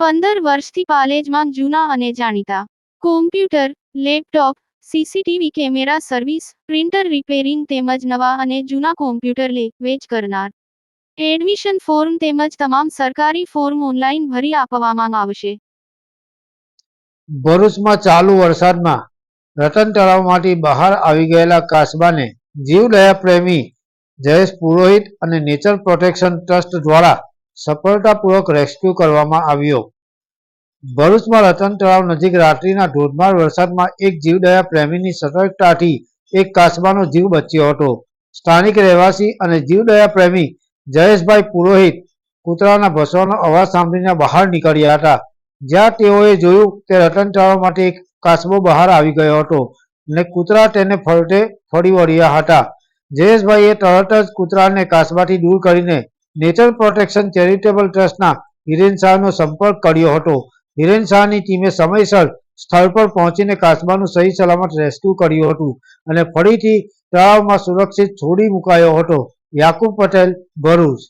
પંદર વર્ષથી પાલેજમાં જૂના અને જાણીતા. Computer laptop CCTV camera service printer repairing તેમજ નવા અને જૂના કોમ્પ્યુટર લે, વેચ કરનાર. એડમિશન ફોર્મ તેમજ તમામ સરકારી ફોર્મ ઓનલાઈન ભરી આપવામાં આવશે. ભરૂચમાં ચાલુ વરસાદમાં રતન તળાવમાંથી બહાર આવી ગયેલા કાસબાને જીવદયા પ્રેમી જયેશ પુરોહિત અને નેચર પ્રોટેક્શન ટ્રસ્ટ દ્વારા સફળતાપૂર્વક રેસ્ક્યુ કરવામાં આવ્યો. ભરૂચમાં રતન તળાવ નજીક રાત્રિના ધોધમાર વરસાદમાં એક જીવદયા પ્રેમીની સતર્કતાથી એક કાસબાનો જીવ બચ્યો હતો. સ્થાનિક રહેવાસી અને જીવદયા પ્રેમી જયેશભાઈ પુરોહિત કૂતરાના ભસવાનો અવાજ સાંભળીને બહાર નીકળ્યા હતા. જ્યાં તેઓએ જોયું કે રતન માટે એક કાચબો બહાર આવી ગયો હતો અને કૂતરા તેને ફરતે ફરી વળ્યા હતા. જયેશભાઈએ તરત જ કૂતરાને કાચબાથી દૂર કરીને નેચર પ્રોટેક્શન ચેરિટેબલ ટ્રસ્ટના હિરેન શાહનો સંપર્ક કર્યો હતો. હિરેન શાહની ટીમે સમયસર સ્થળ પર પહોંચીને કાચબાનું સહી સલામત રેસ્ક્યુ કર્યું હતું અને ફરીથી તળાવમાં સુરક્ષિત છોડી મુકાયો હતો. યાકુબ પટેલ, ભરૂચ.